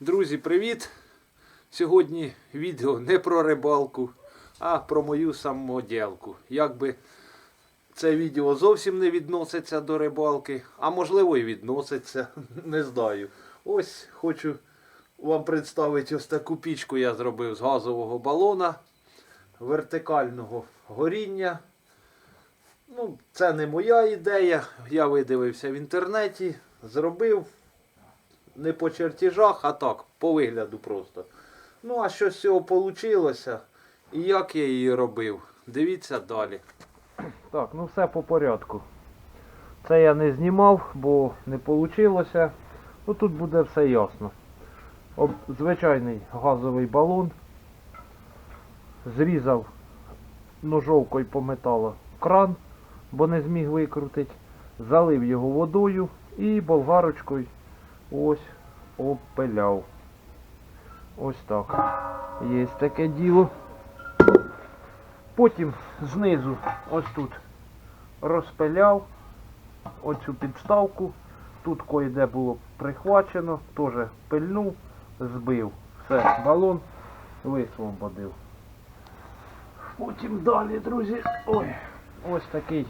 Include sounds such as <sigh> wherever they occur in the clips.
Друзі, привіт! Сьогодні відео не про рибалку, а про мою самоділку. Якби це відео зовсім не відноситься до рибалки, а можливо і відноситься, <laughs> не знаю. Ось хочу вам представити ось таку пічку я зробив з газового балона вертикального горіння. Ну, це не моя ідея. Я видивився в інтернеті, зробив не по чертежах, а так, по вигляду просто. Ну, а що з цього вийшло і як я її робив, дивіться далі. Так, ну все по порядку. Це я не знімав, бо не вийшло. Ну тут буде все ясно. Об, звичайний газовий балон. Зрізав ножовкою по металу кран, бо не зміг викрутити. Залив його водою і болгарочкою ось обпиляв. Ось так. Є таке діло. Потім знизу ось тут розпиляв оцю підставку. Тут кое-де було прихвачено, теж пильнув, збив. Все, балон висвободив. Потім далі, друзі, ой, ось такий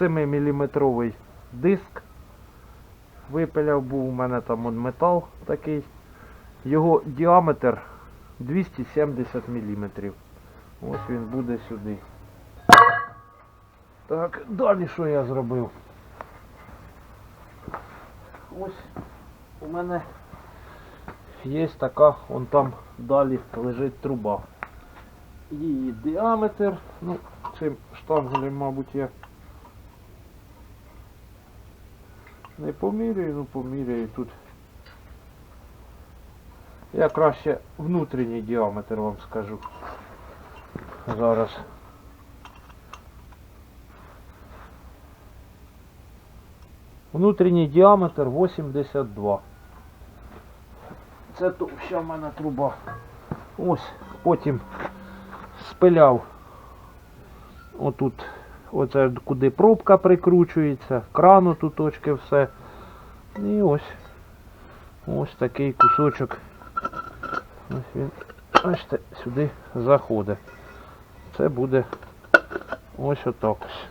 7-мм диск. Випиляв був у мене там он метал такий. Його діаметр 270 мм. Ось він буде сюди. Так, далі що я зробив? Ось у мене є така, он там далі лежить труба. Її діаметр, ну, цим штангелем, мабуть, я не поміряю, ну поміряю тут. Я краще внутрішній діаметр вам скажу. Зараз. Внутрішній діаметр 82. Це товща в мене труба. Ось, потім спиляв отут, оце куди пробка прикручується, крану тут точки все. І ось ось такий кусочок. Ось він, бачите, сюди заходить. Це буде ось отак ось.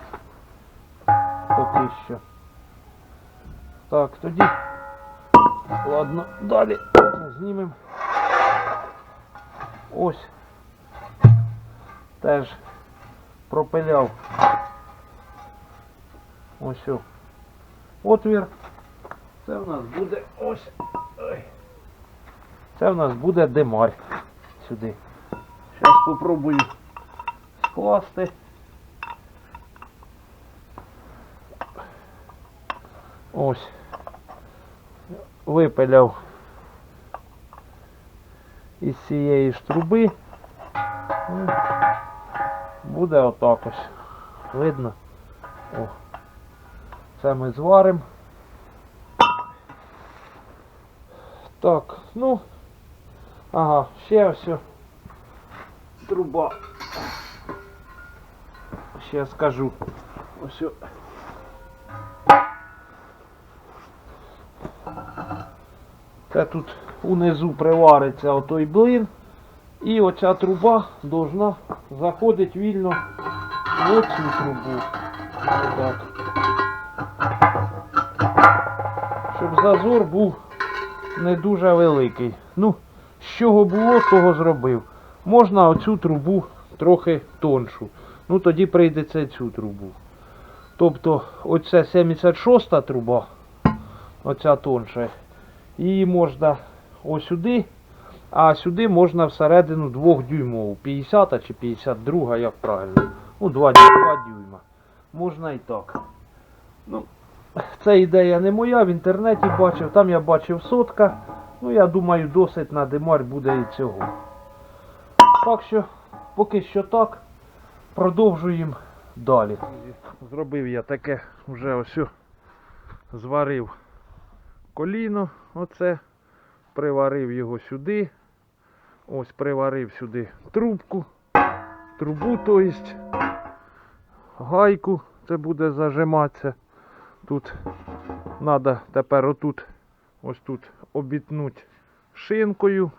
Поки що. Так, тоді. Ладно, далі знімемо. Ось. Теж пропиляв. Ось отвір. Це в нас буде ось. Ой. Це в нас буде демарь сюди. Зараз попробую скласти. Ось. Випиляв із цієї ж труби. Буде отак ось. Видно? О. Це ми зваримо. Так, ну. Ага, ще ось. Труба. Ще скажу. Ось. Це тут унизу привариться отой блин. І оця труба должна заходити вільно в оцю трубу. Отак. Щоб зазор був не дуже великий. Ну, з чого було, того зробив. Можна оцю трубу трохи тоншу. Ну тоді прийдеться цю трубу. Тобто оце 76 труба, оця тонша. Її можна ось сюди, а сюди можна всередину 2 дюймову. 50 чи 52, як правильно. Ну, 2, 2 дюйма. Можна і так. Ну, це ідея не моя, в інтернеті бачив, там я бачив сотка. Ну, я думаю, досить на димар буде і цього. Так що, поки що так, продовжуємо далі. Зробив я таке вже ось зварив коліно, оце, приварив його сюди. Ось приварив сюди трубку, трубу, то есть, гайку, це буде зажиматися. Тут треба тепер отут ось тут обітнуть шинкою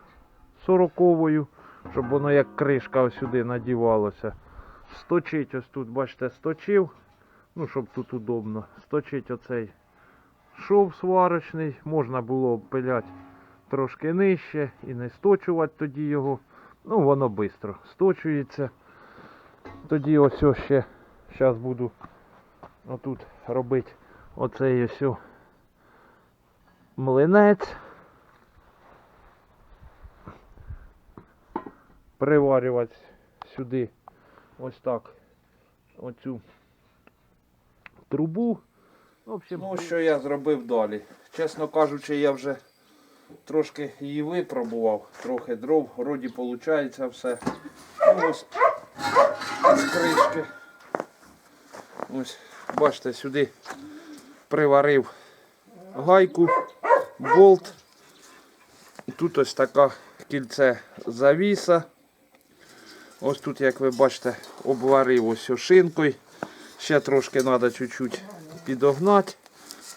сороковою, щоб воно як кришка ось сюди надівалося. Сточить ось тут, бачите, сточив. Ну, щоб тут удобно. Сточить оцей шов сварочний. Можна було обпиляти трошки нижче і не сточувати тоді його. Ну, воно швидко сточується. Тоді ось ще зараз буду отут робити оцей ось млинець. Приварювати сюди ось так оцю трубу. Общем, ну, що я зробив далі. Чесно кажучи, я вже трошки її випробував, трохи дров, вроді виходить все. Ну, ось з кришки. Ось, бачите, сюди приварив гайку, болт. Тут ось така кільце завіса. Ось тут, як ви бачите, обварив ось шинкою. Ще трошки треба чуть-чуть підогнати.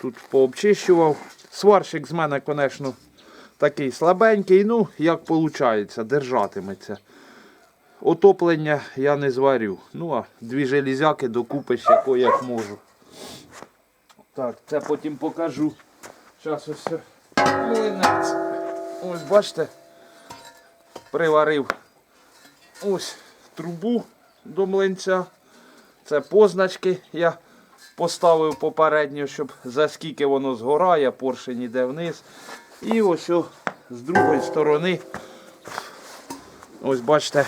Тут пообчищував. Сварщик з мене, звісно, такий слабенький, ну, як виходить, держатиметься. Отоплення я не зварю. Ну, а дві железяки докупи ще як можу. Так, це потім покажу. Зараз ось все. млинець. Ось бачите, приварив ось трубу до млинця. Це позначки я поставив попередньо, щоб за скільки воно згорає, поршень іде вниз. І ось з другої сторони, ось бачите,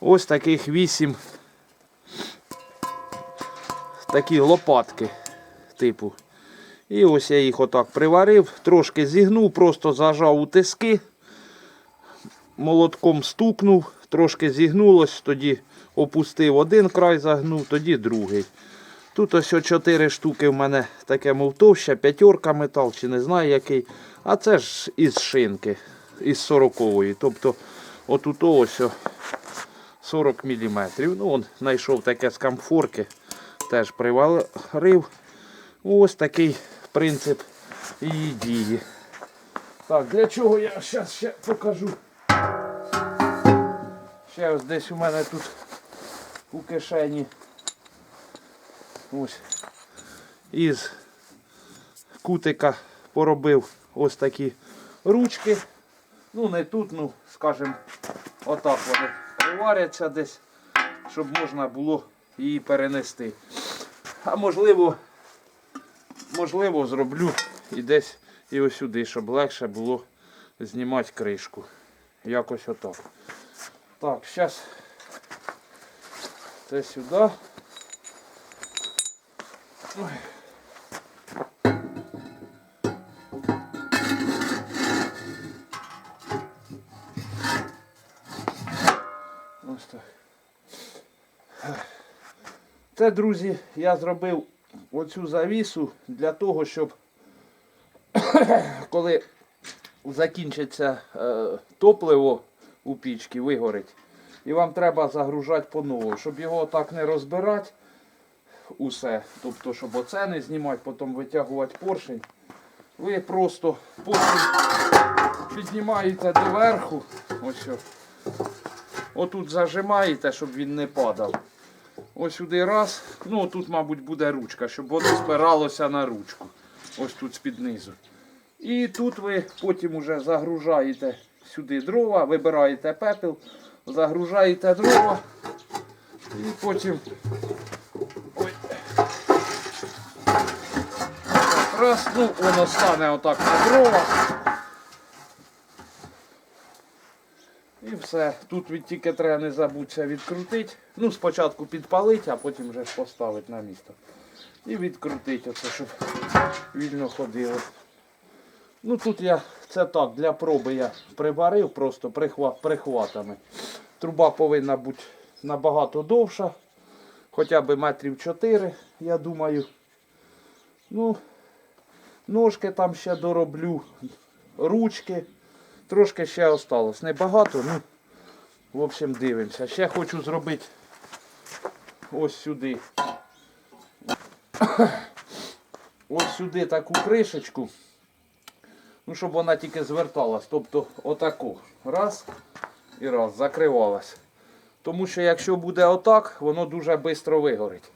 ось таких вісім такі лопатки типу. І ось я їх отак приварив, трошки зігнув, просто зажав у тиски, молотком стукнув, трошки зігнулось, тоді опустив один край, загнув, тоді другий. Тут ось о 4 штуки в мене таке мов товще, п'ятерка метал, чи не знаю який. А це ж із шинки, із 40-ї. Тобто отут ось 40 мм. Ну, он знайшов таке з камфорки, теж приварив. Ось такий принцип її дії. Так, для чого я зараз ще покажу. Ще ось десь у мене тут у кишені. Ось із кутика поробив ось такі ручки. Ну не тут, ну, скажімо, отак вони приваряться десь, щоб можна було її перенести. А можливо, можливо, зроблю і десь і ось сюди, щоб легше було знімати кришку. Якось отак. Так, зараз це сюди. Ось так. Це, друзі, я зробив оцю завісу для того, щоб коли закінчиться е, топливо у пічці, вигорить, і вам треба загружати по-новому, щоб його так не розбирати усе. Тобто, щоб оце не знімати, потім витягувати поршень. Ви просто поршень піднімаєте доверху. Ось. Отут зажимаєте, щоб він не падав. Ось сюди раз. Ну тут, мабуть, буде ручка, щоб воно спиралося на ручку. Ось тут з-під низу. І тут ви потім уже загружаєте сюди дрова, вибираєте пепел, загружаєте дрова. І потім. Раз, ну воно стане отак на дрова. І все. Тут від тільки треба не забудься відкрутити. Ну, спочатку підпалити, а потім вже поставити на місто. І відкрутити оце, щоб вільно ходило. Ну тут я це так, для проби я приварив просто прихват, прихватами. Труба повинна бути набагато довша. Хоча б метрів 4, я думаю. Ну, ножки там ще дороблю, ручки. Трошки ще осталось. Небагато, ну, в общем, дивимося. Ще хочу зробити ось сюди. Ось сюди таку кришечку. Ну, щоб вона тільки зверталась. Тобто отаку. Раз і раз, закривалась. Тому що якщо буде отак, воно дуже швидко вигорить.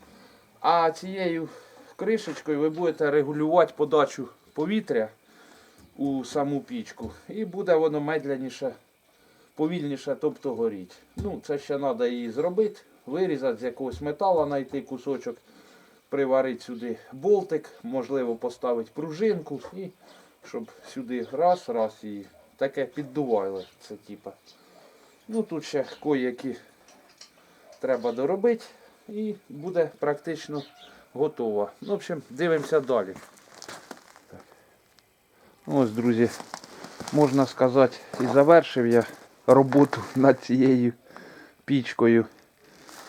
А цією кришечкою ви будете регулювати подачу повітря у саму пічку. І буде воно медленніше, повільніше, тобто горіть. Ну, це ще треба її зробити, вирізати з якогось металу, знайти кусочок, приварити сюди болтик, можливо, поставити пружинку і щоб сюди раз, раз її таке піддували. Це типа. Ну тут ще кое-які треба доробити і буде практично готова. Ну, в общем, дивимося далі. Так. Ось, друзі, можна сказати, і завершив я роботу <laughs> над цією пічкою.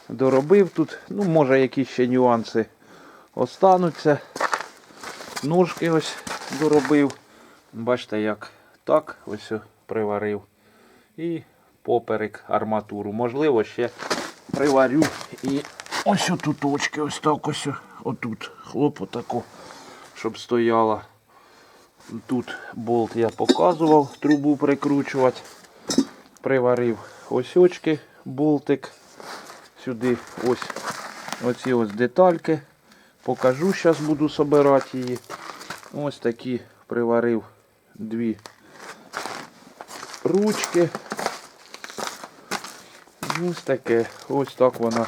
Доробив тут, ну, може, якісь ще нюанси остануться. Ножки ось доробив. Бачите, як так ось приварив. І поперек арматуру. Можливо, ще приварю і ось отут точки, ось так ось. Отут. Хлоп отако, щоб стояла. Тут болт я показував, трубу прикручувати. Приварив ось очки, болтик. Сюди ось оці ось детальки. Покажу, зараз буду собирати її. Ось такі приварив дві ручки. Ось таке. Ось так вона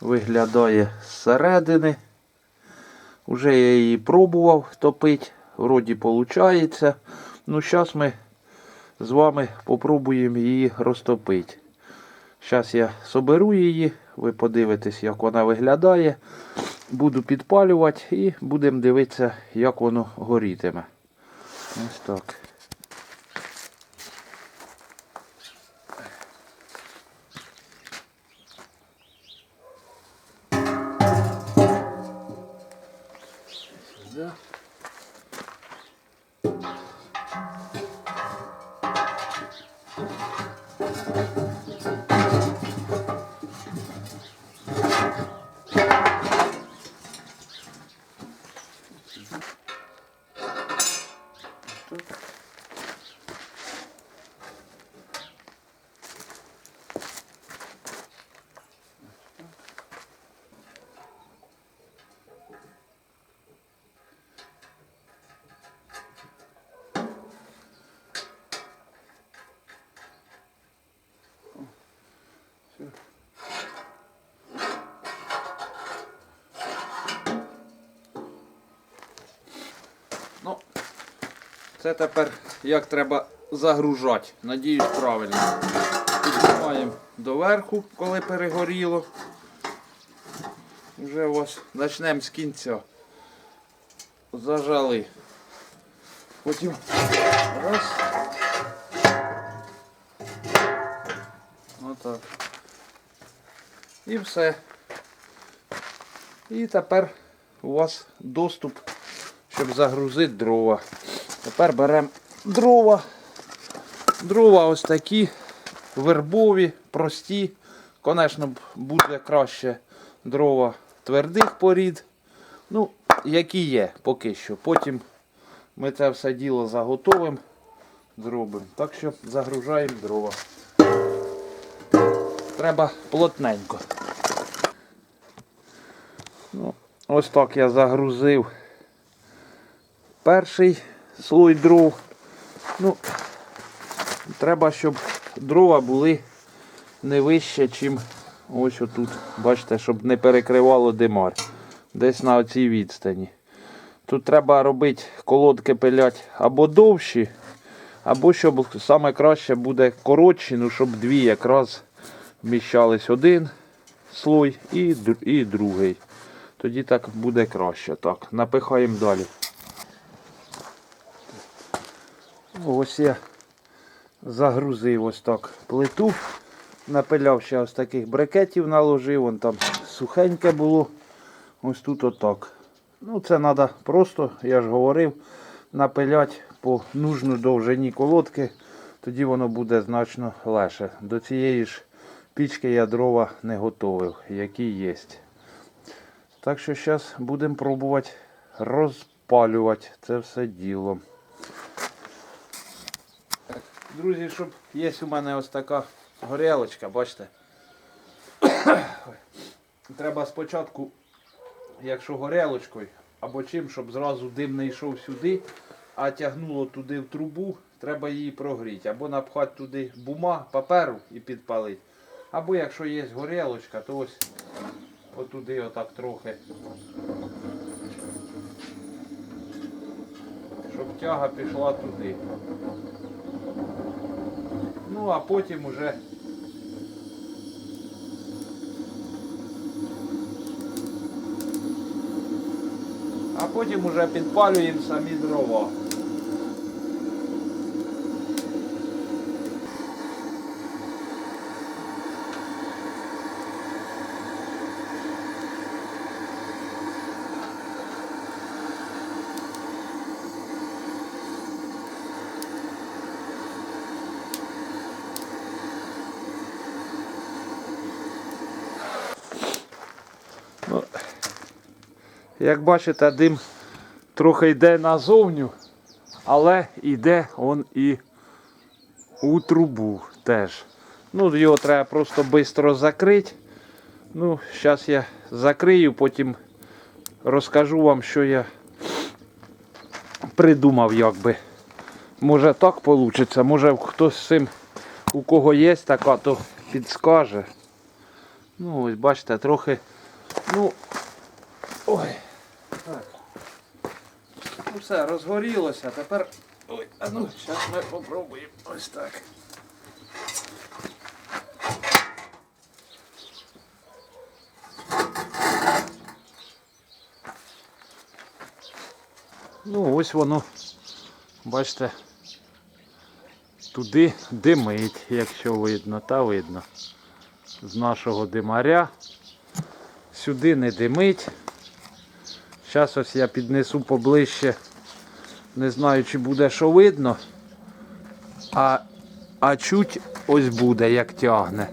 виглядає зсередини. Уже я її пробував топити. Вроді виходить. Ну, зараз ми з вами попробуємо її розтопити. Зараз я соберу її, ви подивитесь, як вона виглядає. Буду підпалювати і будемо дивитися, як воно горітиме. Ось так. Це тепер як треба загружати. Надіюсь, правильно. Піднімаємо доверху, коли перегоріло. Вже ось почнемо з кінця. Зажали. Потім раз. Отак. І все. І тепер у вас доступ щоб загрузити дрова. Тепер беремо дрова. Дрова ось такі вербові, прості. Звісно, буде краще дрова твердих порід. Ну, які є поки що. Потім ми це все діло заготовимо, зробимо. Так що загружаємо дрова. Треба плотненько. Ну, ось так я загрузив перший слой дров. Ну, треба, щоб дрова були не вище, ніж ось отут. Бачите, щоб не перекривало димар. Десь на оцій відстані. Тут треба робити колодки пилять або довші, або щоб саме краще буде коротші, ну щоб дві якраз вміщались один слой і, і другий. Тоді так буде краще. Так, напихаємо далі. Ось я загрузив ось так плиту. Напиляв ще ось таких брикетів наложив, вон там сухеньке було. Ось тут отак. Ну це треба просто, я ж говорив, напиляти по нужну довжині колодки, тоді воно буде значно легше. До цієї ж пічки я дрова не готовив, які є. Так що зараз будемо пробувати розпалювати це все діло. Друзі, щоб є у мене ось така горілочка, бачите. <coughs> Треба спочатку, якщо горілочкою або чим, щоб зразу дим не йшов сюди, а тягнуло туди в трубу, треба її прогріти. Або напхати туди бума, паперу і підпалити. Або якщо є горілочка, то ось отуди отак трохи. Щоб тяга пішла туди. Ну а потім уже А потім уже підпалюємо самі дрова. Як бачите, дим трохи йде назовню, але йде он і у трубу теж. Ну, його треба просто швидко закрити. Ну, зараз я закрию, потім розкажу вам, що я придумав, якби. Може так вийде, може хтось з цим, у кого є така, то підскаже. Ну, ось бачите, трохи. Ну. Ой. Ну все, розгорілося. Тепер. Ой, а ну, зараз ми попробуємо ось так. Ну, ось воно, бачите, туди димить, якщо видно, та видно. З нашого димаря. Сюди не димить. Зараз ось я піднесу поближче. Не знаю, чи буде що видно. А, а чуть ось буде, як тягне.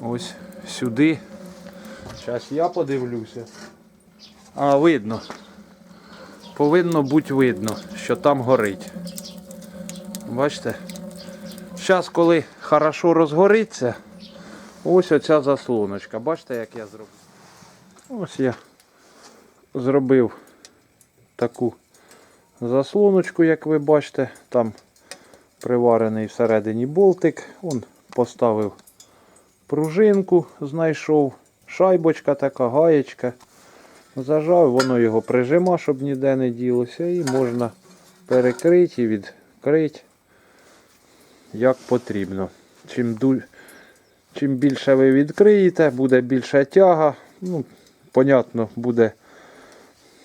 Ось сюди. Зараз я подивлюся. А, видно. Повинно бути видно, що там горить. Бачите? Зараз, коли хорошо розгориться, ось оця заслоночка. Бачите, як я зробив? Ось я зробив таку заслоночку, як ви бачите. Там приварений всередині болтик. Он поставив пружинку, знайшов. Шайбочка така, гаєчка. Зажав, воно його прижима, щоб ніде не ділося. І можна перекрити і відкрити як потрібно. Чим. Чим більше ви відкриєте, буде більша тяга. Ну, Понятно, буде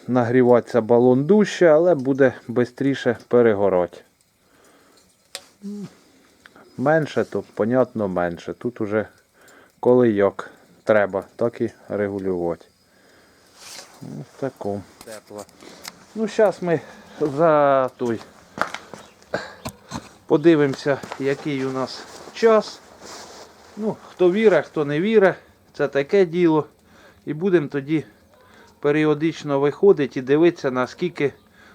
нагріватися балон дужче, але буде швидше перегорати. Менше, то, понятно, менше. Тут уже коли як треба, так і регулювати. Ось такому. Тепло. Ну, зараз ми за той подивимося, який у нас час. Ну, хто вірить, хто не вірить, це таке діло. І будемо тоді періодично виходити і дивитися, наскільки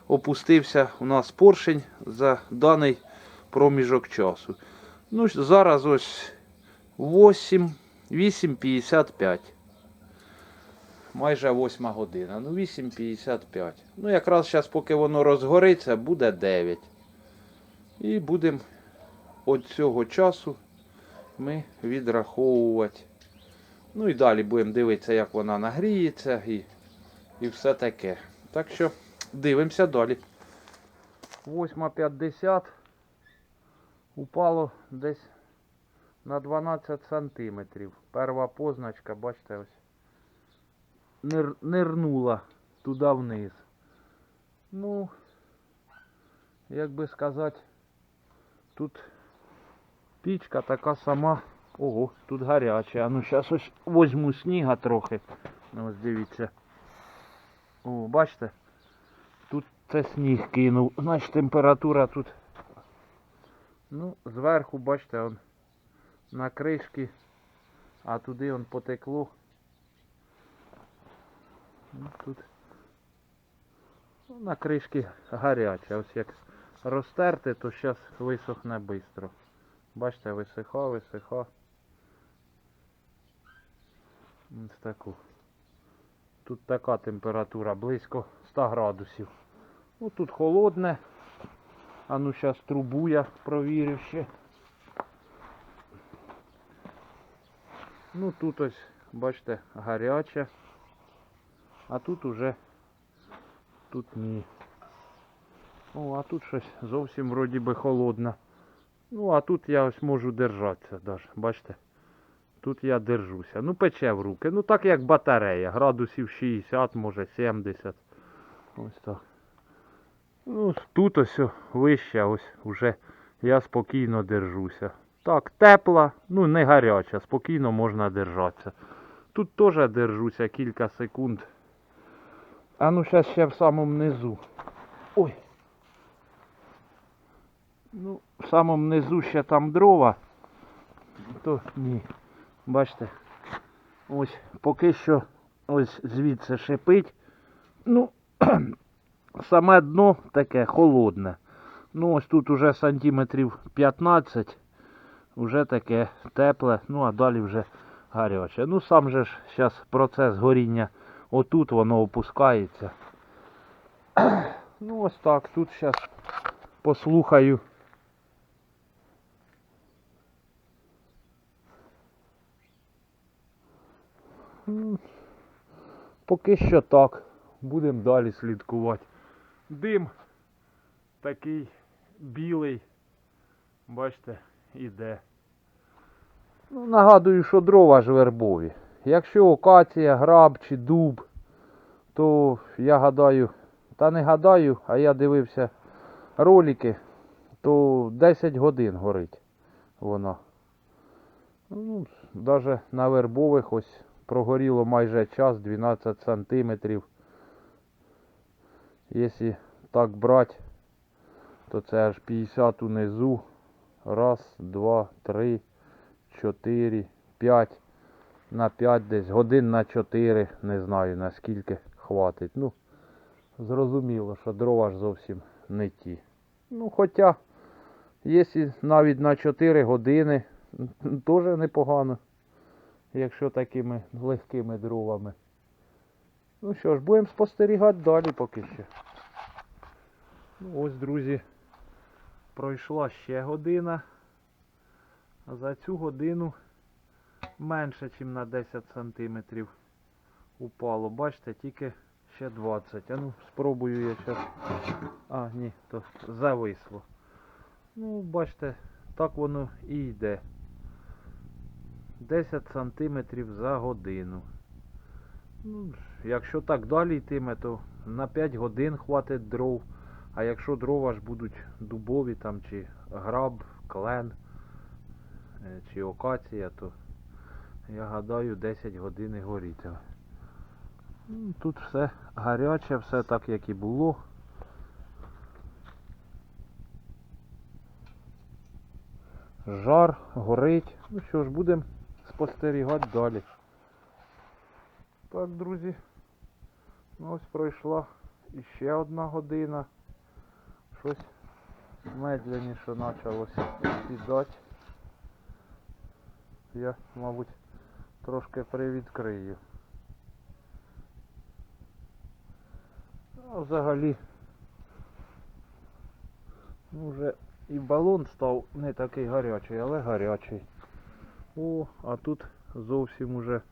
опустився у нас поршень за даний проміжок часу. Ну, зараз ось 8, 8.55. Майже 8 година. Ну, 8.55. Ну, якраз зараз, поки воно розгориться, буде 9. І будемо від цього часу ми відраховувати. Ну і далі будемо дивитися, як вона нагріється і, і все таке. Так що дивимося далі. 8.50 упало десь на 12 сантиметрів. Перша позначка, бачите, ось нир, нирнула туди вниз. Ну, як би сказати, тут пічка така сама. Ого, тут гаряча. Ну зараз ось возьму сніга трохи. Ну, ось дивіться. О, бачите? Тут це сніг кинув. Значить температура тут. Ну, зверху, бачите, он на кришки, а туди он потекло. Ну, тут Ну, На кришки гаряче. Ось як розтерти, то зараз висохне швидко. Бачите, висиха, висиха. Ось таку. Тут така температура, близько 100 градусів. Ну тут холодне. А ну зараз трубу я провірю ще. Ну тут ось, бачите, гаряче. А тут уже тут ні. О, а тут щось зовсім вроді би холодно. Ну, а тут я ось можу держатися даже, бачите? Тут я держуся. Ну, пече в руки. Ну так як батарея. Градусів 60, може 70. Ось так. Ну, тут ось вище, ось уже я спокійно держуся. Так, тепла, ну не гаряча, спокійно можна держатися. Тут теж держуся кілька секунд. А ну зараз ще в самому низу. Ой. Ну, в самому низу ще там дрова. То ні. Бачите. Ось поки що ось звідси шипить. Ну, <clears throat> саме дно таке холодне. Ну ось тут уже сантиметрів 15. Уже таке тепле, ну а далі вже гаряче. Ну сам же ж зараз процес горіння отут воно опускається. <clears throat> Ну ось так, тут зараз послухаю. Поки що так. Будемо далі слідкувати. Дим такий білий. Бачите, іде. Ну, нагадую, що дрова ж вербові. Якщо окація, граб чи дуб, то я гадаю, та не гадаю, а я дивився ролики, то 10 годин горить вона. Ну, навіть на вербових ось прогоріло майже час, 12 сантиметрів. Якщо так брати, то це аж 50 унизу. Раз, два, три, чотири, п'ять. На 5 десь, годин на 4, не знаю наскільки хватить. Ну, зрозуміло, що дрова ж зовсім не ті. Ну, хоча, якщо навіть на 4 години, теж непогано, якщо такими легкими дровами. Ну що ж, будемо спостерігати далі поки що. Ну, ось, друзі, пройшла ще година. За цю годину менше, ніж на 10 сантиметрів упало. Бачите, тільки ще 20. А ну, спробую я зараз. А, ні, то зависло. Ну, бачите, так воно і йде. 10 сантиметрів за годину. Ну, якщо так далі йтиме, то на 5 годин хватить дров. А якщо дрова ж будуть дубові там, чи граб, клен, е, чи окація, то я гадаю 10 годин і горітиме. Ну, Тут все гаряче, все так як і було. Жар, горить. Ну що ж, будемо спостерігати далі. Так, друзі. Ну, ось пройшла іще одна година. Щось медленніше почалося сідати. Я, мабуть, трошки привідкрию. А взагалі ну, вже і балон став не такий гарячий, але гарячий. О, а тут зовсім уже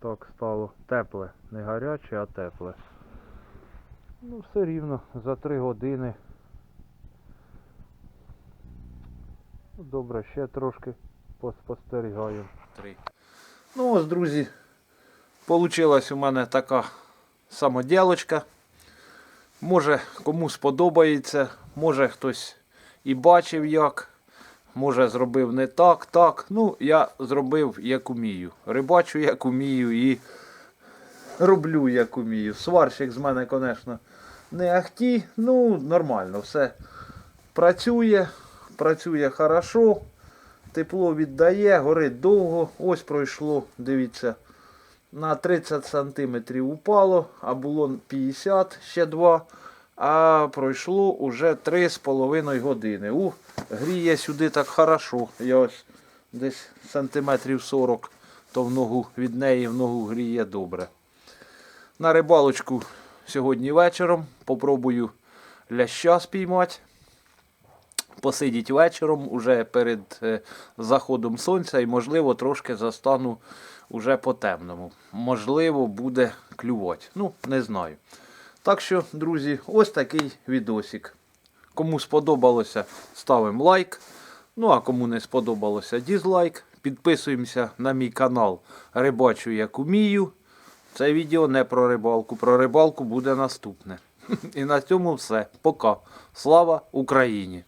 так стало тепле. Не гаряче, а тепле. Ну, все рівно за три години. Ну, Добре, ще трошки поспостерігаю. Три. Ну ось, друзі, получилась у мене така самоділочка. Може кому сподобається, може хтось і бачив як. Може зробив не так, так. Ну, я зробив як умію. Рибачу як умію і роблю як умію. Сварщик з мене, звісно, не ахті. Ну, нормально, все працює, працює хорошо, тепло віддає, горить довго. Ось пройшло, дивіться, на 30 сантиметрів упало, а було 50, ще 2. А пройшло уже 3,5 години. У, гріє сюди так хорошо. Я ось десь сантиметрів 40, то в ногу від неї в ногу гріє добре. На рибалочку сьогодні вечором попробую ляща спіймати. Посидіть вечором уже перед е, заходом сонця і, можливо, трошки застану уже по темному. Можливо, буде клювати. Ну, не знаю. Так що, друзі, ось такий відосик. Кому сподобалося, ставимо лайк. Ну а кому не сподобалося, дізлайк. Підписуємося на мій канал Рибачу як умію. Це відео не про рибалку. Про рибалку буде наступне. <laughs> І на цьому все. Пока. Слава Україні!